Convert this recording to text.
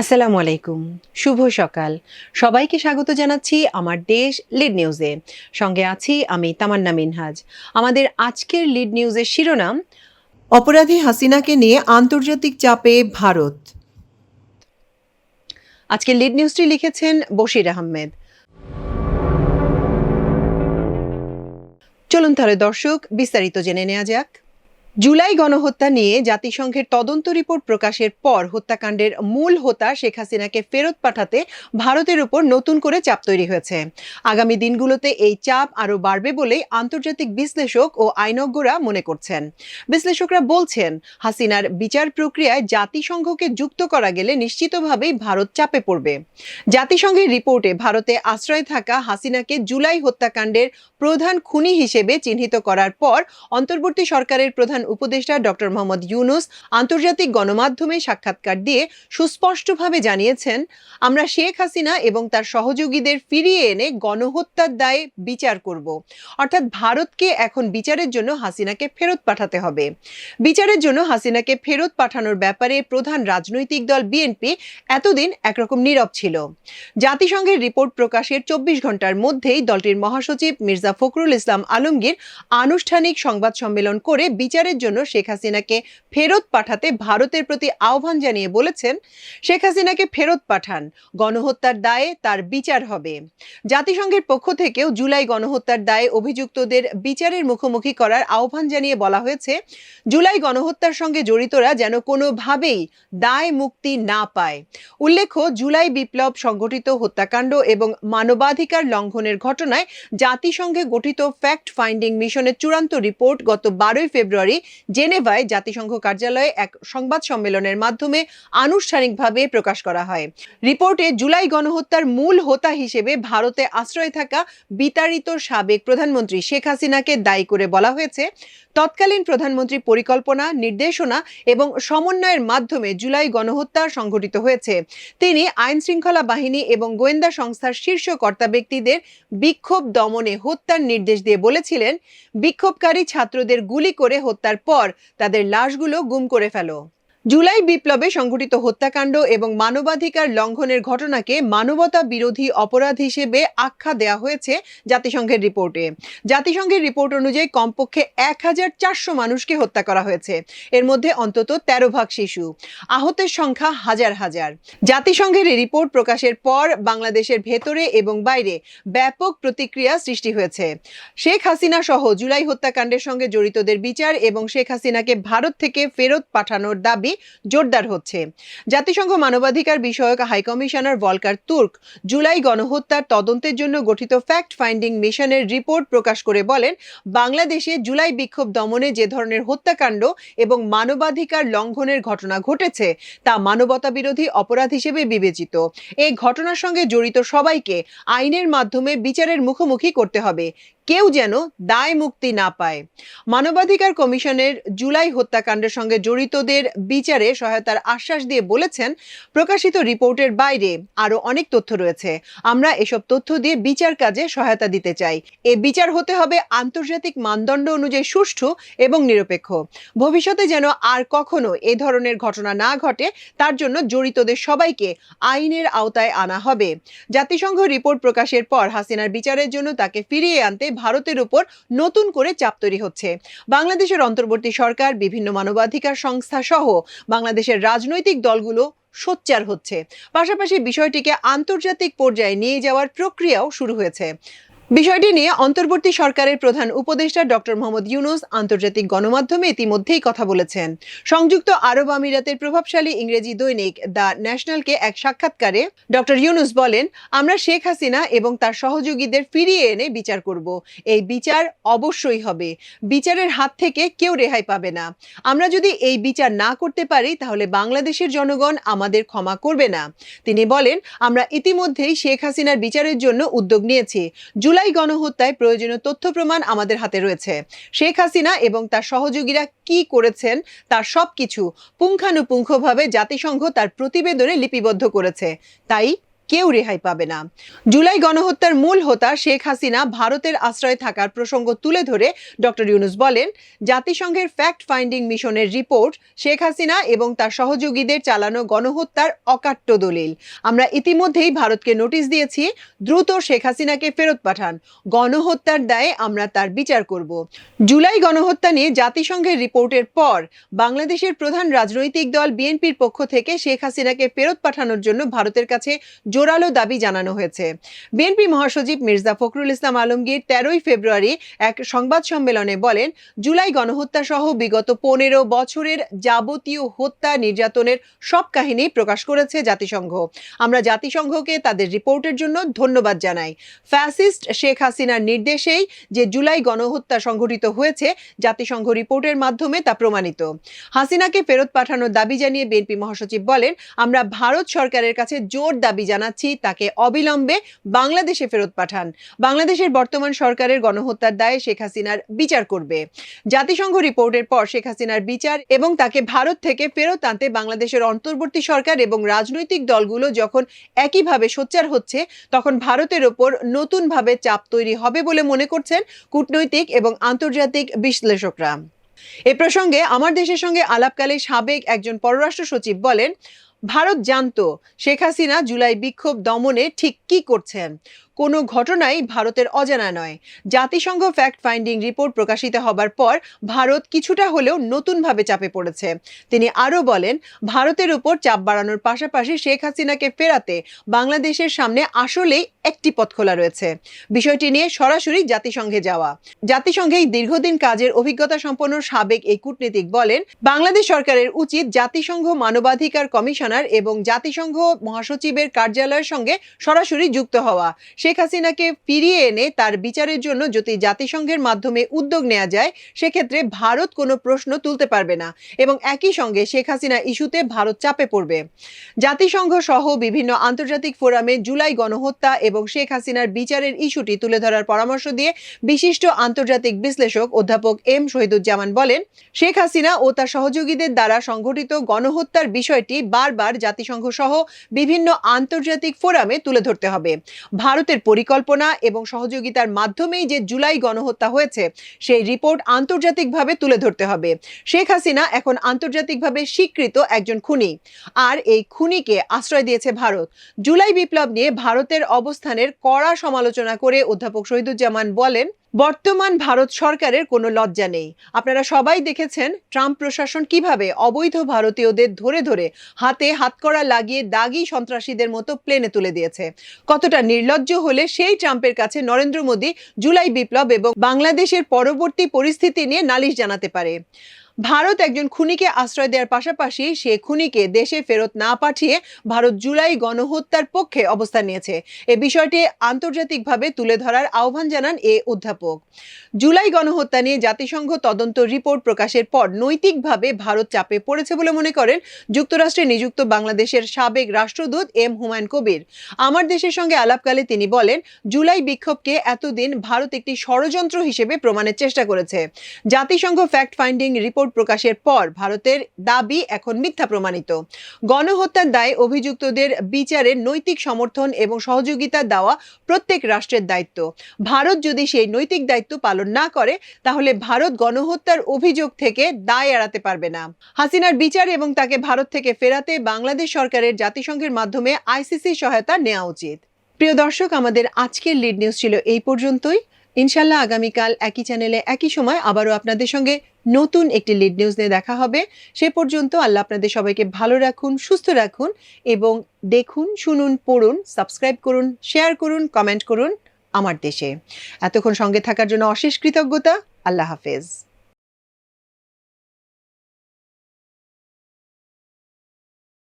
আসসালামু আলাইকুম। শুভ সকাল। সবাইকে স্বাগত জানাচ্ছি আমার দেশ লিড নিউজে। সঙ্গে আছি আমি তামান্না মিনহাজ। আমাদের আজকের লিড নিউজের শিরোনাম, অপরাধী হাসিনাকে নিয়ে আন্তর্জাতিক চাপে ভারত। আজকের লিড নিউজটি লিখেছেন বশির আহমেদ। চলুন তাহলে দর্শক বিস্তারিত জেনে নেওয়া যাক। জুলাই গণহত্যা নিয়ে জাতিসংঘের তদন্ত রিপোর্ট প্রকাশের পর হত্যাকাণ্ডের মূল হোতা শেখ হাসিনাকে ফেরত পাঠাতে ভারতের উপর নতুন করে চাপ তৈরি হয়েছে। আগামী দিনগুলোতে এই চাপ আরও বাড়বে বলেই আন্তর্জাতিক বিশ্লেষক ও আইনজ্ঞরা মনে করছেন। বিশ্লেষকরা বলছেন, হাসিনার বিচার প্রক্রিয়ায় জাতিসংঘকে যুক্ত করা গেলে নিশ্চিতভাবেই ভারত চাপে পড়বে। জাতিসংঘের রিপোর্টে ভারতে আশ্রয় থাকা হাসিনাকে জুলাই হত্যাকাণ্ডের প্রধান খুনি হিসেবে চিহ্নিত করার পর অন্তর্বর্তী সরকারের প্রধান উপদেষ্টা ডক্টর মোহাম্মদ ইউনুস আন্তর্জাতিক গণমাধ্যমে সাক্ষাৎকার দিয়ে সুস্পষ্টভাবে জানিয়েছেন, আমরা শেখ হাসিনা এবং তার সহযোগীদের ফিরিয়ে এনে গণহত্যার দায়ে বিচার করব। অর্থাৎ ভারতকে এখন বিচারের জন্য হাসিনাকে ফেরত পাঠাতে হবে। বিচারের জন্য হাসিনাকে ফেরত পাঠানোর ব্যাপারে প্রধান রাজনৈতিক দল বিএনপি এতদিন একরকম নীরব ছিল। জাতিসংঘের রিপোর্ট প্রকাশের চব্বিশ ঘণ্টার মধ্যেই দলটির মহাসচিব মির্জা ফখরুল ইসলাম আলমগীর আনুষ্ঠানিক সংবাদ সম্মেলন করে বিচারের জন্য শেখ হাসিনাকে ফেরত পাঠাতে ভারতের প্রতি আহ্বান জানিয়ে বলেছেন, শেখ হাসিনাকে ফেরত পাঠান, গণহত্যার দায়ে তার বিচার হবে। জাতিসংঘের পক্ষ থেকেও জুলাই গণহত্যার দায়ে অভিযুক্তদের বিচারের মুখোমুখি করার আহ্বান জানিয়ে বলা হয়েছে, জুলাই গণহত্যার সঙ্গে জড়িতরা যেন কোনোভাবেই দায় মুক্তি না পায়। উল্লেখ্য, জুলাই বিপ্লব সংগঠিত হত্যাকাণ্ড এবং মানবাধিকার লঙ্ঘনের ঘটনায় জাতিসংঘে গঠিত ফ্যাক্ট ফাইন্ডিং মিশনের চূড়ান্ত রিপোর্ট গত বারোই ফেব্রুয়ারি জেনেভায় জাতিসংঘ কার্যালয়ে এক সংবাদ সম্মেলনের মাধ্যমে আনুষ্ঠানিকভাবে প্রকাশ করা হয়। রিপোর্টে জুলাই গণহত্যার মূল হোতা হিসেবে ভারতে আশ্রয় থাকা বিতাড়িত সাবেক প্রধানমন্ত্রী শেখ হাসিনাকে দায়ী করে বলা হয়েছে। তৎকালীন প্রধানমন্ত্রী পরিকল্পনা, নির্দেশনা এবং সমন্বয়ের মাধ্যমে জুলাই গণহত্যা সংঘটিত হয়েছে। তিনি আইন শৃঙ্খলা বাহিনী এবং গোয়েন্দা সংস্থার শীর্ষ কর্তা ব্যক্তিদের বিক্ষোভ দমনে হত্যার নির্দেশ দিয়ে বলেছিলেন, বিক্ষোভকারী ছাত্রদের গুলি করে হত্যার পর তাদের লাশগুলো গুম করে ফেলো। জুলাই বিপ্লবে সংঘটিত হত্যাকাণ্ড এবং মানবাধিকার লঙ্ঘনের ঘটনাকে মানবতা বিরোধী অপরাধ হিসেবে আখ্যা দেওয়া হয়েছে জাতিসংঘের রিপোর্টে। জাতিসংঘের রিপোর্ট অনুযায়ী কমপক্ষে এক হাজার চারশো মানুষকে হত্যা করা হয়েছে। এর মধ্যে অন্তত তেরো ভাগ শিশু। আহতের সংখ্যা হাজার হাজার। জাতিসংঘের এই রিপোর্ট প্রকাশের পর বাংলাদেশের ভেতরে এবং বাইরে ব্যাপক প্রতিক্রিয়া সৃষ্টি হয়েছে। শেখ হাসিনা সহ জুলাই হত্যাকাণ্ডের সঙ্গে জড়িতদের বিচার এবং শেখ হাসিনাকে ভারত থেকে ফেরত পাঠানোর দাবি জোরদার হচ্ছে। জাতিসংঘ মানবাধিকার বিষয়ক হাইকমিশনার ভলকার তুর্ক জুলাই গণহত্যার তদন্তের জন্য গঠিত ফ্যাক্ট ফাইন্ডিং মিশনের রিপোর্ট প্রকাশ করে বলেন, বাংলাদেশে জুলাই বিক্ষোভ দমনে যে ধরনের হত্যাকাণ্ড এবং মানবাধিকার লঙ্ঘনের ঘটনা ঘটেছে, তা মানবতা বিরোধী অপরাধ হিসেবে বিবেচিত। এই ঘটনার সঙ্গে জড়িত সবাইকে আইনের মাধ্যমে বিচারের মুখোমুখি করতে হবে। কেউ যেন দায় মুক্তি না পায়। মানবাধিকার কমিশনের জুলাই হত্যাকাণ্ডের সঙ্গে জড়িতদের বিচারে সহায়তার আশ্বাস দিয়ে বলেছেন, প্রকাশিত রিপোর্টের বাইরে আরও অনেক তথ্য রয়েছে। আমরা এসব তথ্য দিয়ে বিচার কাজে সহায়তা দিতে চাই। এ বিচার হতে হবে আন্তর্জাতিক মানদণ্ড অনুযায়ী সুষ্ঠু এবং নিরপেক্ষ। ভবিষ্যতে যেন আর কখনো এ ধরনের ঘটনা না ঘটে, তার জন্য জড়িতদের সবাইকে আইনের আওতায় আনা হবে। জাতিসংঘ রিপোর্ট প্রকাশের পর হাসিনার বিচারের জন্য তাকে ফিরিয়ে আনতে ভারতের উপর নতুন করে চাপ তৈরি হচ্ছে। বাংলাদেশের অন্তর্বর্তী সরকার, বিভিন্ন মানবাধিকার সংস্থা সহ বাংলাদেশের রাজনৈতিক দলগুলো সোচ্চার হচ্ছে। পাশাপাশি বিষয়টিকে আন্তর্জাতিক পর্যায়ে নিয়ে যাওয়ার প্রক্রিয়াও শুরু হয়েছে। বিষয়টি নিয়ে অন্তর্বর্তী সরকারের প্রধান উপদেষ্টা ডক্টর মোহাম্মদ ইউনুস আন্তর্জাতিক গণমাধ্যমে ইতিমধ্যেই কথা বলেছেন। সংযুক্ত আরব আমিরাতের প্রভাবশালী ইংরেজি দৈনিক দ্য ন্যাশনালকে এক সাক্ষাৎকারে ডক্টর ইউনুস বলেন, আমরা শেখ হাসিনা এবং তার সহযোগীদের ফিরিয়ে এনে বিচার করব। এই বিচার অবশ্যই হবে। বিচারের হাত থেকে কেউ রেহাই পাবে না। আমরা যদি এই বিচার না করতে পারি, তাহলে বাংলাদেশের জনগণ আমাদের ক্ষমা করবে না। তিনি বলেন, আমরা ইতিমধ্যেই শেখ হাসিনার বিচারের জন্য উদ্যোগ নিয়েছি। জুলাই গণহত্যায় প্রয়োজনীয় তথ্য প্রমাণ আমাদের হাতে রয়েছে। শেখ হাসিনা এবং তার সহযোগীরা কি করেছেন তার সবকিছু পুঙ্খানুপুঙ্খভাবে জাতিসংঘ তার প্রতিবেদনে লিপিবদ্ধ করেছে। তাই কেউ রেহাই পাবে না। জুলাই গণহত্যার মূল হোতা শেখ হাসিনা ভারতের আশ্রয় থাকার প্রসঙ্গ তুলে ধরে ডক্টর ইউনুস বলেন, জাতিসংঘের ফ্যাক্ট ফাইন্ডিং মিশনের রিপোর্ট শেখ হাসিনা এবং তার সহযোগীদের চালানো গণহত্যার অকাট্য দলিল। আমরা ইতিমধ্যেই ভারতকে নোটিশ দিয়েছি, দ্রুত শেখ হাসিনাকে ফেরত পাঠান। গণহত্যার দায়ে আমরা তার বিচার করব। জুলাই গণহত্যা নিয়ে জাতিসংঘের রিপোর্টের পর বাংলাদেশের প্রধান রাজনৈতিক দল বিএনপির পক্ষ থেকে শেখ হাসিনাকে ফেরত পাঠানোর জন্য ভারতের কাছে জোরালো দাবি জানানো হয়েছে। বিএনপি মহাসচিব মির্জা ফখরুল ইসলাম আলমগীর তেরোই ফেব্রুয়ারি এক সংবাদ সম্মেলনে বলেন, জুলাই গণহত্যা সহ বিগত পনেরো বছরের যাবতীয় হত্যা নির্যাতনের সব কাহিনী প্রকাশ করেছে জাতিসংঘ। আমরা জাতিসংঘকে তাদের রিপোর্টের জন্য ধন্যবাদ জানাই। ফ্যাসিস্ট শেখ হাসিনার নির্দেশেই যে জুলাই গণহত্যা সংঘটিত হয়েছে, জাতিসংঘ রিপোর্টের মাধ্যমে তা প্রমাণিত। হাসিনাকে ফেরত পাঠানোর দাবি জানিয়ে বিএনপি মহাসচিব বলেন, আমরা ভারত সরকারের কাছে জোর দাবি জানাচ্ছি, তাকে অবিলম্বে বাংলাদেশে ফেরত পাঠান। বাংলাদেশের বর্তমান সরকারের গণহত্যার দায়ে শেখ হাসিনার বিচার করবে। জাতিসংঘ রিপোর্টের পর শেখ হাসিনার বিচার এবং তাকে ভারত থেকে ফেরত আনতে বাংলাদেশের অন্তর্বর্তী সরকার এবং রাজনৈতিক দলগুলো যখন একইভাবে সোচ্চার হচ্ছে, তখন ভারতের ওপর নতুনভাবে চাপ তৈরি হবে বলে মনে করছেন কূটনৈতিক এবং আন্তর্জাতিক বিশ্লেষকরা। এ প্রসঙ্গে আমার দেশের সঙ্গে আলাপকালে সাবেক একজন পররাষ্ট্র সচিব বলেন ভারত জানতো শেখ হাসিনা জুলাই বিক্ষোভ দমনে ঠিক কি করছেন। কোনো ঘটনাই ভারতের অজানা নয়। জাতিসংঘ ফ্যাক্ট ফাইন্ডিং রিপোর্ট প্রকাশিত হবার পর ভারত কিছুটা হলেও নতুনভাবে চাপে পড়েছে। তিনি আরও বলেন, ভারতের উপর চাপ বাড়ানোর পাশাপাশি শেখ হাসিনাকে ফেরাতে বাংলাদেশের সামনে আসলেই একটি পথ খোলা রয়েছে। বিষয়টি নিয়ে সরাসরি জাতিসংঘে যাওয়া। জাতিসংঘে দীর্ঘদিন কাজের অভিজ্ঞতা সম্পন্ন সাবেক এই কূটনীতিক বলেন, বাংলাদেশ সরকারের উচিত জাতিসংঘ মানবাধিকার কমিশনার এবং জাতিসংঘ মহাসচিবের কার্যালয়ের সঙ্গে সরাসরি যুক্ত হওয়া। শেখ হাসিনাকে ফিরিয়ে এনে তার বিচারের জন্য যদি জাতিসংঘের মাধ্যমে উদ্যোগ নেওয়া যায়, সেক্ষেত্রে ভারত কোনো প্রশ্ন তুলতে পারবে না এবং একই সঙ্গে শেখ হাসিনা ইস্যুতে ভারত চাপে পড়বে। জাতিসংঘ সহ বিভিন্ন আন্তর্জাতিক ফোরামে জুলাই গণহত্যা এবং শেখ হাসিনার বিচারের ইস্যুটি তুলে ধরার পরামর্শ দিয়ে বিশিষ্ট আন্তর্জাতিক বিশ্লেষক অধ্যাপক এম শহীদুজ্জামান বলেন, শেখ হাসিনা ও তার সহযোগীদের দ্বারা সংঘটিত গণহত্যার বিষয়টি বারবার জাতিসংঘ সহ বিভিন্ন আন্তর্জাতিক ফোরামে তুলে ধরতে হবে। ভারতের পরিকল্পনা এবং সহযোগিতার মাধ্যমেই যে জুলাই গণহত্যা হয়েছে, সেই রিপোর্ট আন্তর্জাতিকভাবে তুলে ধরতে হবে। শেখ হাসিনা এখন আন্তর্জাতিকভাবে স্বীকৃত একজন খুনি। আর এই খুনিকে আশ্রয় দিয়েছে ভারত। জুলাই বিপ্লব নিয়ে ভারতের অবস্থানের কড়া সমালোচনা করে অধ্যাপক শহীদুজ্জামান বলেন বর্তমান ভারত সরকারের কোনো লজ্জা নেই। আপনারা সবাই দেখেছেন ট্রাম্প প্রশাসন কীভাবে অবৈধ ভারতীয়দের ধরে ধরে হাতে হাতকড়া লাগিয়ে দাগি সন্ত্রাসীদের মতো প্লেনে তুলে দিয়েছে। কতটা নির্লজ্জ হলে সেই ট্রাম্পের কাছে নরেন্দ্র মোদী জুলাই বিপ্লব এবং বাংলাদেশের পরবর্তী পরিস্থিতি নিয়ে নালিশ জানাতে পারে। ভারত একজন খুনিকে আশ্রয় দেওয়ার পাশাপাশি সে খুনিকে দেশে ফেরত না পাঠিয়ে ভারত জুলাই গণহত্যার পক্ষে অবস্থান নিয়েছে। এ বিষয়টি আন্তর্জাতিকভাবে তুলে ধরার আহ্বান জানান এ অধ্যাপক। জুলাই গণহত্যা নিয়ে জাতিসংঘ তদন্ত রিপোর্ট প্রকাশের পর নৈতিকভাবে ভারত চাপে পড়েছে বলে মনে করেন যুক্তরাষ্ট্রে নিযুক্ত বাংলাদেশের সাবেক রাষ্ট্রদূত এম হুমায়ুন কবির। আমার দেশের সঙ্গে আলাপকালে তিনি বলেন, জুলাই বিক্ষোভকে এতদিন ভারত একটি ষড়যন্ত্র হিসেবে প্রমাণের চেষ্টা করেছে। জাতিসংঘ ফ্যাক্ট ফাইন্ডিং রিপোর্ট প্রকাশের পর ভারতের দাবি এখন মিথ্যা প্রমাণিত। গণহত্যার দায়ে অভিযুক্তদের বিচারের নৈতিক সমর্থন এবং সহযোগিতা দেওয়া প্রত্যেক রাষ্ট্রের দায়িত্ব। ভারত যদি সেই নৈতিক দায়িত্ব পালন না করে, তাহলে ভারত গণহত্যার অভিযোগ থেকে দায় এড়াতে পারবে না। হাসিনার বিচার এবং তাকে ভারত থেকে ফেরাতে বাংলাদেশ সরকারের জাতিসংঘের মাধ্যমে আইসিসি সহায়তা নেওয়া উচিত। প্রিয় দর্শক, আমাদের আজকের লিড নিউজ ছিল এই পর্যন্তই। ইনশাল্লাহ আগামীকাল একই চ্যানেলে একই সময় আবারও আপনাদের সঙ্গে নতুন একটি লিড নিউজ নিয়ে দেখা হবে। সে পর্যন্ত আল্লাহ আপনাদের সবাইকে ভালো রাখুন, সুস্থ রাখুন এবং দেখুন, শুনুন, পড়ুন সাবস্ক্রাইব করুন শেয়ার করুন কমেন্ট করুন আমার দেশে। এতক্ষণ সঙ্গে থাকার জন্য অশেষ কৃতজ্ঞতা। আল্লাহ হাফেজ।